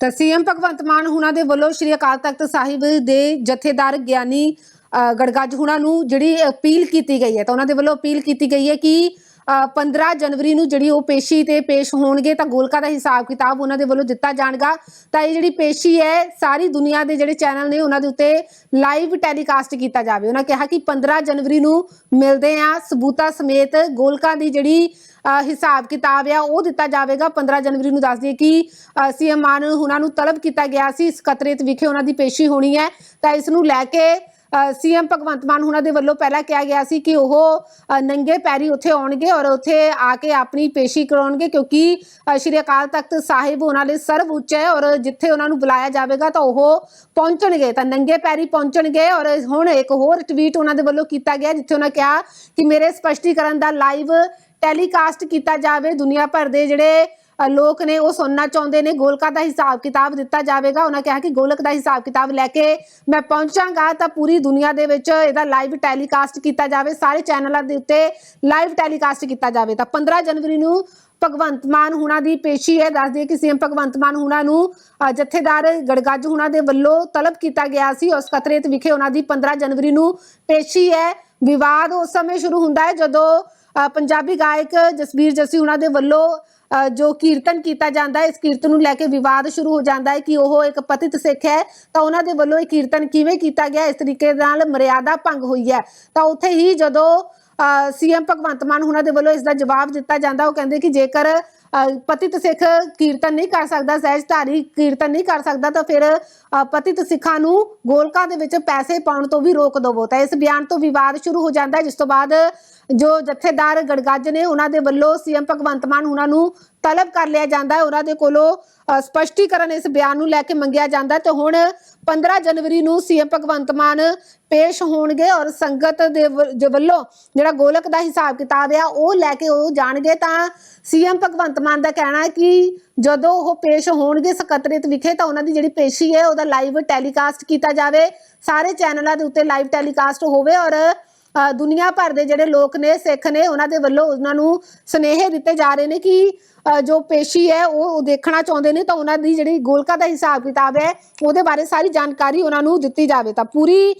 ਤਾਂ ਸੀਐਮ ਭਗਵੰਤ ਮਾਨ ਹੁਣਾਂ ਦੇ ਵੱਲੋਂ ਸ਼੍ਰੀ ਅਕਾਲ ਤਖਤ ਸਾਹਿਬ ਦੇ ਜਥੇਦਾਰ ਗਿਆਨੀ ਅ, ਗੜਗੱਜ ਹੁਣਾਂ ਨੂੰ ਜਿਹੜੀ ਅਪੀਲ ਕੀਤੀ ਗਈ ਹੈ ਤਾਂ ਉਹਨਾਂ ਦੇ ਵੱਲੋਂ ਅਪੀਲ ਕੀਤੀ ਗਈ ਹੈ ਕਿ 15 ਜਨਵਰੀ ਨੂੰ ਜਿਹੜੀ ਉਹ ਪੇਸ਼ੀ ਤੇ ਪੇਸ਼ ਹੋਣਗੇ ਤਾਂ ਗੋਲਕਾ ਦਾ ਹਿਸਾਬ ਕਿਤਾਬ ਉਹਨਾਂ ਦੇ ਵੱਲੋਂ ਦਿੱਤਾ ਜਾਣਗਾ। ਤਾਂ ਇਹ ਜਿਹੜੀ ਪੇਸ਼ੀ ਹੈ, ਸਾਰੀ ਦੁਨੀਆ ਦੇ ਜਿਹੜੇ ਚੈਨਲ ਨੇ ਉਹਨਾਂ ਦੇ ਉੱਤੇ ਲਾਈਵ ਟੈਲੀਕਾਸਟ ਕੀਤਾ ਜਾਵੇ। ਉਹਨਾਂ ਕਿਹਾ ਕਿ 15 ਜਨਵਰੀ ਨੂੰ ਮਿਲਦੇ ਆ ਸਬੂਤਾ ਸਮੇਤ ਗੋਲਕਾ ਦੀ ਜਿਹੜੀ ਹਿਸਾਬ ਕਿਤਾਬ ਆ, ਉਹ ਦਿੱਤਾ ਜਾਵੇਗਾ। 15 ਜਨਵਰੀ ਨੂੰ ਦੱਸ ਦਈਏ ਕਿ ਸੀਐਮ ਮਾਨ ਉਹਨਾਂ ਨੂੰ ਤਲਬ ਕੀਤਾ ਗਿਆ ਸੀ। ਸਕੱਤਰੇਤ ਵਿਖੇ ਉਹਨਾਂ ਦੀ ਪੇਸ਼ੀ ਹੋਣੀ ਹੈ। ਤਾਂ ਇਸ ਨੂੰ ਲੈ ਕੇ ਸੀਐਮ ਭਗਵੰਤ ਮਾਨ ਉਹਨਾਂ ਦੇ ਵੱਲੋਂ ਪਹਿਲਾਂ ਕਿਹਾ ਗਿਆ ਸੀ ਕਿ ਉਹ ਨੰਗੇ ਪੈਰੀ ਉੱਥੇ ਆਉਣਗੇ ਔਰ ਉੱਥੇ ਆ ਕੇ ਆਪਣੀ ਪੇਸ਼ੀ ਕਰਾਉਣਗੇ ਕਿਉਂਕਿ ਸ਼੍ਰੀ ਅਕਾਲ ਤਖਤ ਸਾਹਿਬ ਉਹਨਾਂ ਲਈ ਸਰਵ ਉੱਚ ਹੈ ਔਰ ਜਿੱਥੇ ਉਹਨਾਂ ਨੂੰ ਬੁਲਾਇਆ ਜਾਵੇਗਾ ਤਾਂ ਉਹ ਪਹੁੰਚਣਗੇ, ਤਾਂ ਨੰਗੇ ਪੈਰੀ ਪਹੁੰਚਣਗੇ ਔਰ ਹੁਣ ਇੱਕ ਹੋਰ ਟਵੀਟ ਉਹਨਾਂ ਦੇ ਵੱਲੋਂ ਕੀਤਾ ਗਿਆ ਜਿੱਥੇ ਉਹਨਾਂ ਕਿਹਾ ਕਿ ਮੇਰੇ ਸਪਸ਼ਟੀਕਰਨ ਦਾ ਲਾਈਵ ਟੈਲੀਕਾਸਟ ਕੀਤਾ ਜਾਵੇ, ਦੁਨੀਆ ਭਰ ਦੇ ਜਿਹੜੇ ਲੋਕ ਨੇ ਉਹ ਸੁਣਨਾ ਚਾਹੁੰਦੇ ਨੇ ਗੋਲਕਾ ਦਾ ਹਿਸਾਬ ਕਿਤਾਬ ਦਿੱਤਾ ਜਾਵੇਗਾ। ਉਹਨਾਂ ਕਿਹਾ ਕਿ ਗੋਲਕ ਦਾ ਹਿਸਾਬ ਕਿਤਾਬ ਲੈ ਕੇ ਮੈਂ ਪਹੁੰਚਾਂਗਾ ਤਾਂ ਪੂਰੀ ਦੁਨੀਆ ਦੇ ਵਿੱਚ ਇਹਦਾ ਲਾਈਵ ਟੈਲੀਕਾਸਟ ਕੀਤਾ ਜਾਵੇ ਸਾਰੇ ਚੈਨਲਾਂ ਦੇ ਉੱਤੇ ਲਾਈਵ ਟੈਲੀਕਾਸਟ ਕੀਤਾ ਜਾਵੇ। ਤਾਂ 15 ਜਨਵਰੀ ਨੂੰ ਭਗਵੰਤ ਮਾਨ ਹੁਣਾਂ ਦੀ ਪੇਸ਼ੀ ਹੈ। ਦੱਸ ਦਈਏ ਕਿ ਸੀਐਮ ਭਗਵੰਤ ਮਾਨ ਹੁਣਾਂ ਨੂੰ ਜਥੇਦਾਰ ਗੜਗੱਜ ਹੁਣਾਂ ਦੇ ਵੱਲੋਂ ਤਲਬ ਕੀਤਾ ਗਿਆ ਸੀ। ਉਸ ਕਤਰੇਤ ਵਿਖੇ ਉਹਨਾਂ ਦੀ 15 ਜਨਵਰੀ ਨੂੰ ਪੇਸ਼ੀ ਹੈ। ਵਿਵਾਦ ਉਸ ਸਮੇਂ ਸ਼ੁਰੂ ਹੁੰਦਾ ਹੈ ਜਦੋਂ ਅ, ਪੰਜਾਬੀ ਗਾਇਕ ਜਸਬੀਰ ਜੱਸੀ ਉਹਨਾਂ ਦੇ ਵੱਲੋਂ ਜੋ ਕੀਰਤਨ ਕੀਤਾ ਜਾਂਦਾ ਹੈ, ਇਸ ਕੀਰਤਨ ਨੂੰ ਲੈ ਕੇ ਵਿਵਾਦ ਸ਼ੁਰੂ ਹੋ ਜਾਂਦਾ ਹੈ ਕਿ ਉਹ ਇੱਕ ਪਤਿਤ ਸਿੱਖ ਹੈ, ਤਾਂ ਉਹਨਾਂ ਦੇ ਵੱਲੋਂ ਇਹ ਕੀਰਤਨ ਕਿਵੇਂ ਕੀਤਾ ਗਿਆ, ਇਸ ਤਰੀਕੇ ਨਾਲ ਮਰਿਆਦਾ ਭੰਗ ਹੋਈ ਹੈ। ਤਾਂ ਉੱਥੇ ਹੀ ਜਦੋਂ ਸੀਐਮ ਭਗਵੰਤ ਮਾਨ ਉਹਨਾਂ ਦੇ ਵੱਲੋਂ ਇਸ ਦਾ ਜਵਾਬ ਦਿੱਤਾ ਜਾਂਦਾ, ਉਹ ਕਹਿੰਦੇ ਕਿ ਜੇਕਰ ਪਤਿਤ ਸਿੱਖ ਕੀਰਤਨ ਨਹੀਂ ਕਰ ਸਕਦਾ ਸਹਿਜਧਾਰੀ ਕੀਰਤਨ ਨਹੀਂ ਕਰ ਸਕਦਾ ਤਾਂ ਫਿਰ ਅ, ਪਤਿਤ ਸਿੱਖਾਂ ਨੂੰ ਗੋਲਕਾਂ ਦੇ ਵਿੱਚ ਪੈਸੇ ਪਾਉਣ ਤੋਂ ਵੀ ਰੋਕ ਦਵੋ। ਤਾਂ ਇਸ ਬਿਆਨ ਤੋਂ ਵਿਵਾਦ ਸ਼ੁਰੂ ਹੋ ਜਾਂਦਾ ਹੈ ਜਿਸ ਤੋਂ ਬਾਅਦ ਜੋ ਜਥੇਦਾਰ ਗੜਗੱਜ ਨੇ ਉਹਨਾਂ ਦੇ ਵੱਲੋਂ ਸੀਐਮ ਭਗਵੰਤ ਮਾਨ ਉਹਨਾਂ ਨੂੰ ਤਲਬ ਕਰ ਲਿਆ ਜਾਂਦਾ ਹੈ। ਉਹਨਾਂ ਦੇ ਕੋਲੋਂ ਸਪਸ਼ਟੀਕਰਨ ਇਸ ਬਿਆਨ ਨੂੰ ਲੈ ਕੇ ਮੰਗਿਆ ਜਾਂਦਾ ਤੇ ਹੁਣ 15 ਜਨਵਰੀ ਨੂੰ ਸੀਐਮ ਭਗਵੰਤ ਮਾਨ ਪੇਸ਼ ਹੋਣਗੇ ਔਰ ਸੰਗਤ ਦੇ ਵੱਲੋਂ ਜਿਹੜਾ ਗੋਲਕ ਦਾ ਹਿਸਾਬ ਕਿਤਾਬ ਆ, ਉਹ ਲੈ ਕੇ ਉਹ ਜਾਣਗੇ ਤਾਂ ਸੀਐਮ ਭਗਵੰਤ ਮਾਨ ਦਾ ਕਹਿਣਾ ਹੈ ਕਿ ਜਦੋਂ ਉਹ ਪੇਸ਼ ਹੋਣਗੇ ਸਕੱਤਰੇਤ ਵਿਖੇ ਤਾਂ ਉਹਨਾਂ ਦੀ ਜਿਹੜੀ ਪੇਸ਼ੀ ਹੈ, ਉਹਦਾ ਲਾਈਵ ਟੈਲੀਕਾਸਟ ਕੀਤਾ ਜਾਵੇ, ਸਾਰੇ ਚੈਨਲਾਂ ਦੇ ਉੱਤੇ ਲਾਈਵ ਟੈਲੀਕਾਸਟ ਹੋਵੇ ਔਰ ਦੁਨੀਆ ਭਰ ਦੇ ਜਿਹੜੇ ਲੋਕ ਨੇ, ਸਿੱਖ ਨੇ, ਉਹਨਾਂ ਦੇ ਵੱਲੋਂ ਉਹਨਾਂ ਨੂੰ ਸੁਨੇਹੇ ਦਿੱਤੇ ਜਾ ਰਹੇ ਨੇ ਕਿ ਜੋ ਪੇਸ਼ੀ ਹੈ, ਉਹ ਦੇਖਣਾ ਚਾਹੁੰਦੇ ਨੇ ਤਾਂ ਉਹਨਾਂ ਦੀ ਜਿਹੜੀ ਗੋਲਕਾ ਦਾ ਹਿਸਾਬ ਕਿਤਾਬ ਹੈ, ਉਹਦੇ ਬਾਰੇ ਸਾਰੀ ਜਾਣਕਾਰੀ ਉਹਨਾਂ ਨੂੰ ਦਿੱਤੀ ਜਾਵੇ। ਤਾਂ ਪੂਰੀ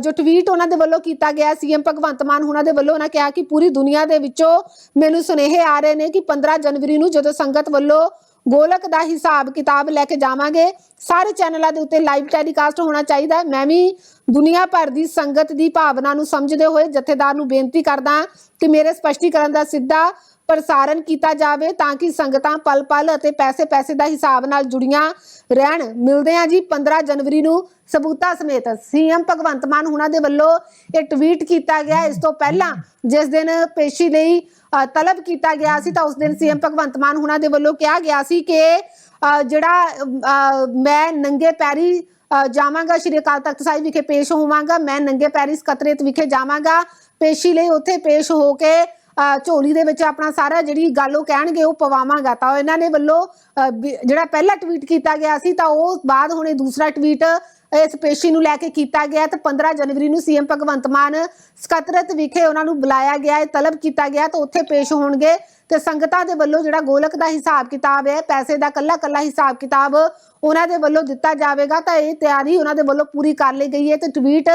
ਜੋ ਟਵੀਟ ਉਹਨਾਂ ਦੇ ਵੱਲੋਂ ਕੀਤਾ ਗਿਆ, ਸੀਐਮ ਭਗਵੰਤ ਮਾਨ ਉਹਨਾਂ ਦੇ ਵੱਲੋਂ ਉਹਨਾਂ ਕਿਹਾ ਕਿ ਪੂਰੀ ਦੁਨੀਆ ਦੇ ਵਿੱਚੋਂ ਮੈਨੂੰ ਸੁਨੇਹੇ ਆ ਰਹੇ ਨੇ ਕਿ 15 ਜਨਵਰੀ ਨੂੰ ਜਦੋਂ ਸੰਗਤ ਵੱਲੋਂ ਗੋਲਕ ਦਾ ਹਿਸਾਬ ਕਿਤਾਬ ਲੈ ਕੇ ਜਾਵਾਂਗੇ। ਸਾਰੇ ਚੈਨਲਾਂ ਦੇ ਉੱਤੇ ਲਾਈਵ ਟੈਲੀਕਾਸਟ ਹੋਣਾ ਚਾਹੀਦਾ ਹੈ। ਮੈਂ ਵੀ ਦੁਨੀਆ ਭਰ ਦੀ ਸੰਗਤ ਦੀ ਭਾਵਨਾ ਨੂੰ ਸਮਝਦੇ ਹੋਏ ਜਥੇਦਾਰ ਨੂੰ ਬੇਨਤੀ ਕਰਦਾ ਕਿ ਮੇਰੇ ਸਪਸ਼ਟੀਕਰਨ ਦਾ ਸਿੱਧਾ ਪ੍ਰਸਾਰਣ ਕੀਤਾ ਜਾਵੇ ਤਾਂ ਕਿ ਸੰਗਤਾਂ ਪਲ ਪਲ ਅਤੇ ਪੈਸੇ ਪੈਸੇ ਦਾ ਹਿਸਾਬ ਨਾਲ ਜੁੜੀਆਂ ਰਹਿਣ। ਮਿਲਦੇ ਆ ਜੀ 15 ਜਨਵਰੀ ਨੂੰ ਸਬੂਤਾ ਸਮੇਤ। ਸੀਐਮ ਭਗਵੰਤ ਮਾਨ ਹੁਣਾਂ ਦੇ ਵੱਲੋਂ ਇਹ ਟਵੀਟ ਕੀਤਾ ਗਿਆ। ਇਸ ਤੋਂ ਪਹਿਲਾਂ ਜਿਸ ਦਿਨ ਪੇਸ਼ੀ ਲਈ ਤਲਬ ਕੀਤਾ ਗਿਆ ਸੀ ਤਾਂ ਉਸ ਦਿਨ ਸੀਐਮ ਭਗਵੰਤ ਮਾਨ ਹੁਣਾਂ ਦੇ ਵੱਲੋਂ ਕਿਹਾ ਗਿਆ ਸੀ ਕਿ ਜਿਹੜਾ ਮੈਂ ਨੰਗੇ ਪੈਰੀ ਜਾਵਾਂਗਾ ਸ਼੍ਰੀ ਅਕਾਲ ਤਖਤ ਸਾਹਿਬ ਵਿਖੇ ਪੇਸ਼ ਹੋਵਾਂਗਾ ਮੈਂ ਨੰਗੇ ਪੈਰੀ ਸਕੱਤਰੇਤ ਵਿਖੇ ਜਾਵਾਂਗਾ ਪੇਸ਼ੀ ਲਈ ਉੱਥੇ ਪੇਸ਼ ਹੋ ਕੇ ਅ, ਝੋਲੀ ਦੇ ਵਿੱਚ ਆਪਣਾ ਸਾਰਾ ਜਿਹੜੀ ਗੱਲ ਉਹ ਕਹਿਣਗੇ ਉਹ ਪਵਾਵਾਂਗਾ। ਤਾਂ ਇਹਨਾਂ ਨੇ ਵੱਲੋਂ ਜਿਹੜਾ ਪਹਿਲਾ ਟਵੀਟ ਕੀਤਾ ਗਿਆ ਸੀ ਤਾਂ ਉਹ ਬਾਅਦ ਹੁਣੇ ਦੂਸਰਾ ਟਵੀਟ ਇਸ ਪੇਸ਼ੀ ਨੂੰ ਲੈ ਕੇ ਕੀਤਾ ਗਿਆ ਤੇ 15 ਜਨਵਰੀ ਨੂੰ ਸੀਐਮ ਭਗਵੰਤ ਮਾਨ ਸਕੱਤਰਤ ਵਿਖੇ ਉਹਨਾਂ ਨੂੰ ਬੁਲਾਇਆ ਗਿਆ ਹੈ ਤਲਬ ਕੀਤਾ ਗਿਆ ਤਾਂ ਉੱਥੇ ਪੇਸ਼ ਹੋਣਗੇ ਤੇ ਸੰਗਤਾਂ ਦੇ ਵੱਲੋਂ ਜਿਹੜਾ ਗੋਲਕ ਦਾ ਹਿਸਾਬ ਕਿਤਾਬ ਹੈ ਪੈਸੇ ਦਾ ਕੱਲਾ ਕੱਲਾ ਹਿਸਾਬ ਕਿਤਾਬ ਉਹਨਾਂ ਦੇ ਵੱਲੋਂ ਦਿੱਤਾ ਜਾਵੇਗਾ ਤਾਂ ਇਹ ਤਿਆਰੀ ਉਹਨਾਂ ਦੇ ਵੱਲੋਂ ਪੂਰੀ ਕਰ ਲਈ ਗਈ ਹੈ ਤੇ ਟਵੀਟ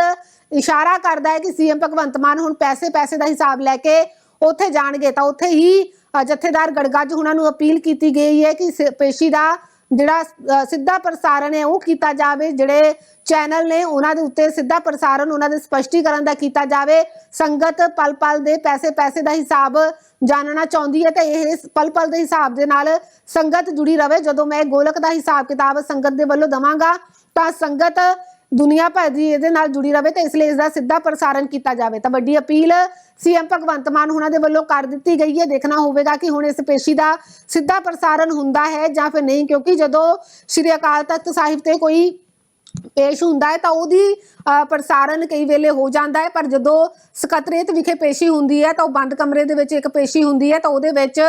ਇਸ਼ਾਰਾ ਕਰਦਾ ਹੈ ਕਿ ਸੀਐਮ ਭਗਵੰਤ ਮਾਨ ਹੁਣ ਪੈਸੇ ਪੈਸੇ ਦਾ ਹਿਸਾਬ ਲੈ ਕੇ ਉੱਥੇ ਜਾਣਗੇ ਤਾਂ ਉੱਥੇ ਹੀ ਅ, ਜਥੇਦਾਰ ਗੜਗੱਜ ਉਹਨਾਂ ਨੂੰ ਅਪੀਲ ਕੀਤੀ ਗਈ ਹੈ ਕਿ ਪੇਸ਼ੀ ਦਾ ਜਿਹੜਾ ਸਿੱਧਾ ਪ੍ਰਸਾਰਣ ਹੈ, ਉਹ ਕੀਤਾ ਜਾਵੇ। ਜਿਹੜੇ ਚੈਨਲ ਨੇ, ਉਹਨਾਂ ਦੇ ਉੱਤੇ ਸਿੱਧਾ ਪ੍ਰਸਾਰਣ, ਉਹਨਾਂ ਦੇ ਸਪਸ਼ਟੀਕਰਨ ਦਾ ਕੀਤਾ ਜਾਵੇ। ਸੰਗਤ ਪਲ ਪਲ ਦੇ ਪੈਸੇ ਪੈਸੇ ਦਾ ਹਿਸਾਬ ਜਾਣਨਾ ਚਾਹੁੰਦੀ ਹੈ ਤੇ ਇਹ ਪਲ ਪਲ ਦੇ ਹਿਸਾਬ ਦੇ ਨਾਲ ਸੰਗਤ ਜੁੜੀ ਰਵੇ। ਜਦੋਂ ਮੈਂ ਗੋਲਕ ਦਾ ਹਿਸਾਬ ਕਿਤਾਬ ਸੰਗਤ ਦੇ ਵੱਲੋਂ ਦਵਾਂਗਾ, ਤਾਂ ਸੰਗਤ ਦੁਨੀਆ ਭਰ ਦੀ ਇਹਦੇ ਨਾਲ ਜੁੜੀ ਰਵੇ ਤੇ ਇਸ ਲਈ ਇਸ ਦਾ ਸਿੱਧਾ ਪ੍ਰਸਾਰਣ ਕੀਤਾ ਜਾਵੇ। ਤਾਂ ਵੱਡੀ ਅਪੀਲ ਸੀਐਮ ਭਗਵੰਤ ਮਾਨ ਉਹਨਾਂ ਦੇ ਵੱਲੋਂ ਕਰ ਦਿੱਤੀ ਗਈ ਹੈ। ਦੇਖਣਾ ਹੋਵੇਗਾ ਕਿ ਹੁਣ ਇਸ ਪੇਸ਼ੀ ਦਾ ਸਿੱਧਾ ਪ੍ਰਸਾਰਣ ਹੁੰਦਾ ਹੈ ਜਾਂ ਫਿਰ ਨਹੀਂ ਕਿਉਂਕਿ ਜਦੋਂ ਸ਼੍ਰੀ ਅਕਾਲ ਤਖਤ ਸਾਹਿਬ ਤੇ ਕੋਈ ਪੇਸ਼ ਹੁੰਦਾ ਹੈ ਤਾਂ ਉਹਦੀ ਅ, ਪ੍ਰਸਾਰਣ ਕਈ ਵੇਲੇ ਹੋ ਜਾਂਦਾ ਹੈ। ਪਰ ਜਦੋਂ ਸਕੱਤਰੇਤ ਵਿਖੇ ਪੇਸ਼ੀ ਹੁੰਦੀ ਹੈ ਤਾਂ ਉਹ ਬੰਦ ਕਮਰੇ ਦੇ ਵਿੱਚ ਇੱਕ ਪੇਸ਼ੀ ਹੁੰਦੀ ਹੈ ਤਾਂ ਉਹਦੇ ਵਿੱਚ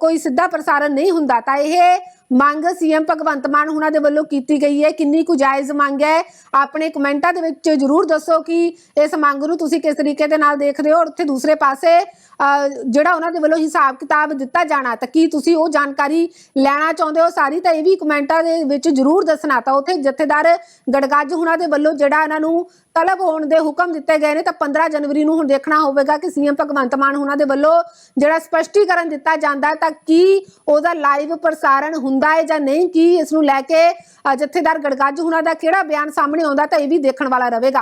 ਕੋਈ ਸਿੱਧਾ ਪ੍ਰਸਾਰਣ ਨਹੀਂ ਹੁੰਦਾ। ਤਾਂ ਇਹ ਮੰਗ ਸੀਐਮ ਭਗਵੰਤ ਮਾਨ ਹੁਣਾਂ ਦੇ ਵੱਲੋਂ ਕੀਤੀ ਗਈ ਹੈ। ਕਿੰਨੀ ਕੁ ਜਾਇਜ਼ ਮੰਗ ਹੈ? ਆਪਣੇ ਕਮੈਂਟਾਂ ਦੇ ਵਿੱਚ ਜਰੂਰ ਦੱਸੋ ਕਿ ਇਸ ਮੰਗ ਨੂੰ ਤੁਸੀਂ ਕਿਸ ਤਰੀਕੇ ਦੇ ਨਾਲ ਦੇਖਦੇ ਹੋ ਔਰ ਉੱਥੇ ਦੂਸਰੇ ਪਾਸੇ ਜਿਹੜਾ ਉਹਨਾਂ ਦੇ ਵੱਲੋਂ ਹਿਸਾਬ ਕਿਤਾਬ ਦਿੱਤਾ ਜਾਣਾ, ਤਾਂ ਕੀ ਤੁਸੀਂ ਉਹ ਜਾਣਕਾਰੀ ਲੈਣਾ ਚਾਹੁੰਦੇ ਹੋ? ਸਾਰੀ ਤਾਂ ਇਹ ਵੀ ਕਮੈਂਟਾਂ ਦੇ ਵਿੱਚ ਜਰੂਰ ਦੱਸਣਾ। ਤਾਂ ਉੱਥੇ ਜਥੇਦਾਰ ਗੜਗੱਜ ਹੁਣਾਂ ਦੇ ਵੱਲੋਂ ਜਿਹੜਾ ਇਹਨਾਂ ਨੂੰ ਤਲਬ ਹੋਣ ਦੇ ਹੁਕਮ ਦਿੱਤੇ ਗਏ ਨੇ, ਤਾਂ 15 ਜਨਵਰੀ ਨੂੰ ਹੁਣ ਦੇਖਣਾ ਹੋਵੇਗਾ ਕਿ ਸੀਐਮ ਭਗਵੰਤ ਮਾਨ ਹੁਣਾਂ ਦੇ ਵੱਲੋਂ ਜਿਹੜਾ ਸਪਸ਼ਟੀਕਰਨ ਦਿੱਤਾ ਜਾਂਦਾ ਹੈ, ਤਾਂ ਕੀ ਉਹਦਾ ਲਾਈਵ ਪ੍ਰਸਾਰਣ ਹੁੰਦਾ ਹੈ ਜਾਂ ਨਹੀਂ, ਕੀ ਇਸ ਨੂੰ ਲੈ ਕੇ ਜਥੇਦਾਰ ਗੜਗੱਜ ਹੁਣਾਂ ਦਾ ਕਿਹੜਾ ਬਿਆਨ ਸਾਹਮਣੇ ਆਉਂਦਾ, ਤਾਂ ਇਹ ਵੀ ਦੇਖਣ ਵਾਲਾ ਰਹੇਗਾ।